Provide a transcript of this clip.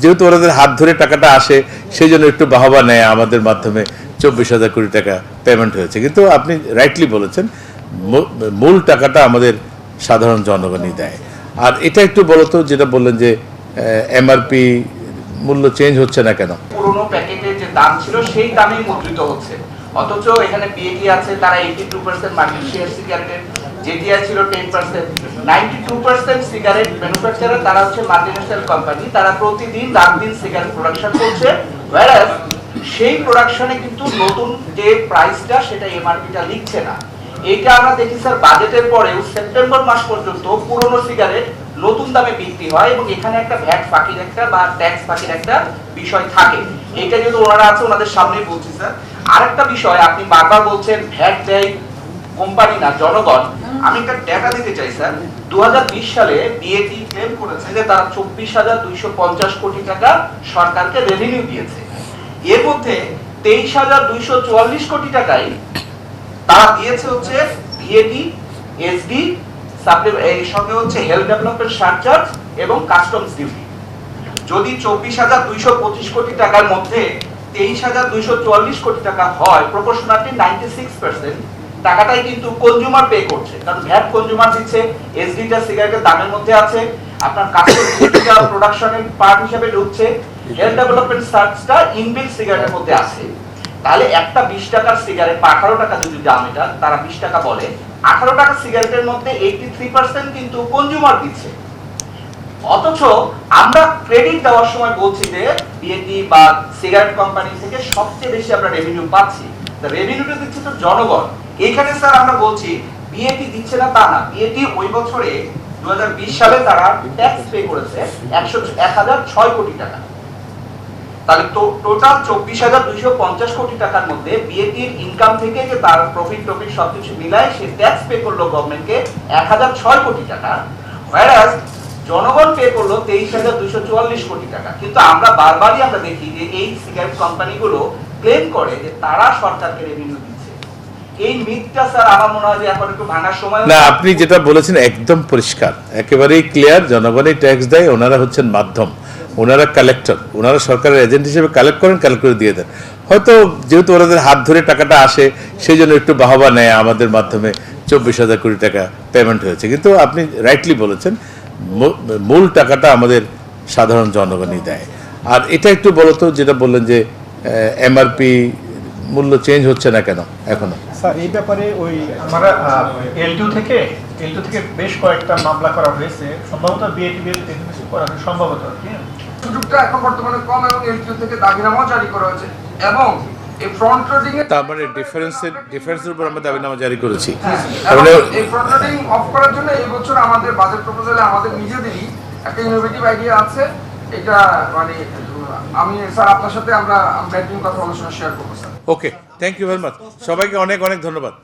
যেহেতু ওনাদের হাত ধরে টাকাটা আসে সেই জন্য একটু বাহবা নেয় আমাদের মাধ্যমে। চব্বিশ হাজার কোটি টাকা পেমেন্ট হয়েছে। কিন্তু আপনি রাইটলি বলেছেন মূল টাকাটা আমাদের সাধারণ জনগণই দেয়। আর এটা একটু বলতো যেটা বললেন যে এমআরপি মূল্য চেঞ্জ হচ্ছে না কেন? পুরনো প্যাকেটের যে দাম ছিল, সেই দামেই মুদ্রিত হচ্ছে। অথচ এখানে বিএটি আছে, তারা eighty two percent market share সিগারেটের জেটিআই ছিল ten percent ninety two percent cigarette manufacturer তারা হচ্ছে মাল্টিন্যাশনাল কোম্পানি তারা প্রতিদিন রাত দিন সিগারেট প্রোডাকশন করছে। Whereas, সেই প্রোডাকশনে কিন্তু নতুন যে প্রাইসটা সেটা এমআরপিটা লিখছে না। এইটা আমরা দেখি স্যার বাজেটের পরেও সেপ্টেম্বর মাস পর্যন্ত পুরনো সিগারেট নতুন দামে বিক্রি হয় এবং এখানে একটা ভ্যাট ফাঁকির একটা বা ট্যাক্স ফাঁকির একটা বিষয় থাকে। এটা যেহেতু ওনারা আছে, ওনাদের সামনেই বলছি স্যার আরেকটা বিষয়, আপনি বারবার বলছেন ভ্যাট দেয় কোম্পানি না, জনগণ, আমি একটা ডেটা দিতে চাই, স্যার। দু সালে বিএটি ক্লেম করেছে যে তারা চব্বিশ হাজার দুইশো পঞ্চাশ কোটি টাকা সরকারকে রেভিনিউ দিয়েছে। এর মধ্যে তেইশ হাজার দুইশো চুয়াল্লিশ কোটি টাকায় তারা দিয়েছে হচ্ছে ভিএটি এসডি এর সঙ্গে হচ্ছে হেলথ ডেভেলপমেন্ট সারচার্জ এবং কাস্টমস ডিউটি যদি চব্বিশ হাজার দুইশো পঁচিশ কোটি টাকার মধ্যে তেইশ হাজার দুইশো চুয়াল্লিশ কোটি টাকা হয় প্রপোর্শনালি নাইনটি সিক্স পার্সেন্ট টাকাটাই কিন্তু কনজিউমার পে করছে। কারণ ভ্যাট কনজিউমার দিচ্ছে এসডিটা সিগারেটের দামের মধ্যে আছে, আপনার কাস্টমস ডিউটিটা প্রোডাকশনের পার্ট হিসেবে ঢুকছে হেলথ ডেভেলপমেন্ট সার্চটা ইনবিল সিগারেটের মধ্যে আছে। তাহলে একটা বিশ টাকার সিগারেট বা আঠারো টাকা যদি দাম এটা, তারা বিশ টাকা বলে। আঠারো টাকার সিগারেটের মধ্যে এইটি থ্রি পার্সেন্ট কিন্তু কনজিউমার দিচ্ছে। অথচ আমরা ক্রেডিট দেওয়ার সময় বলছি যে বিএটি বা সিগারেট কোম্পানি থেকে সবচেয়ে বেশি আমরা রেভিনিউ পাচ্ছি। রেভিনিউটা দিচ্ছে তো জনগণ। এখানে স্যার আমরা বলছি বিএটি দিচ্ছে না তা না। বিএটি ওই বছরে দু সালে তারা ট্যাক্স পে করেছে একশো এক হাজার ছয় কোটি টাকা। তাহলে টোটাল চব্বিশ হাজার দুইশো পঞ্চাশ কোটি টাকার মধ্যে বিএটির ইনকাম থেকে যে তার প্রফিট টফিট সবকিছু মিলায় সে ট্যাক্স পে করল গভর্নমেন্টকে এক হাজার ছয় কোটি টাকা, whereas জনগণ পে করল তেইশ হাজার দুইশো চুয়াল্লিশ কোটি টাকা। কিন্তু আমরা বারবারই আমরা দেখি যে এই সিগারেট কোম্পানিগুলো ক্লেম করে যে তারা সরকারকে রেভিনিউ এই মিথটা স্যার আমার মনে হয় যে এখন একটু ভাঙার সময় না আপনি যেটা বলেছেন একদম পরিষ্কার। একেবারেই ক্লিয়ার জনগণই ট্যাক্স দেয় ওনারা হচ্ছেন মাধ্যম ওনারা কালেক্টর ওনারা সরকারের এজেন্ট হিসেবে কালেক্ট করেন কালেক্ট করে দিয়ে দেন। হয়তো যেহেতু ওনাদের হাত ধরে টাকাটা আসে সেই জন্য একটু বাহবা নেয় আমাদের মাধ্যমে চব্বিশ হাজার কোটি টাকা পেমেন্ট হয়েছে। কিন্তু আপনি রাইটলি বলেছেন মূল টাকাটা আমাদের সাধারণ জনগণই দেয়। আর এটা একটু বলতো যেটা বললেন যে এমআরপি মূল্য চেঞ্জ হচ্ছে না কেন এখনও? স্যার এই ব্যাপারে ওই আমরা এলটু থেকে এলটু থেকে বেশ কয়েকটা মামলা করা হয়েছে। সম্ভবত বিএটি করা সম্ভবত কি। সুযোগটা এখন বর্তমানে কম এবং এলটিও থেকে দাবিনামাও জারি করা হয়েছে এবং এই ফ্রন্ট লোডিং এর তার মানে ডিফারেন্সের ডিফারেন্সের উপর আমরা দাবিনামা জারি করেছি। তার এবং মানে এই ফ্রন্ট লোডিং অফ করার জন্য এই বছর আমাদের বাজেট প্রপোজালে আমাদের নিজেদেরই একটা ইনোভেটিভ আইডিয়া আছে। এটা মানে আমি স্যার, আপনার সাথে আমরা ব্যাটিং কথা আলোচনা শেয়ার করব, sir. Okay thank you very much সবাইকে অনেক অনেক ধন্যবাদ।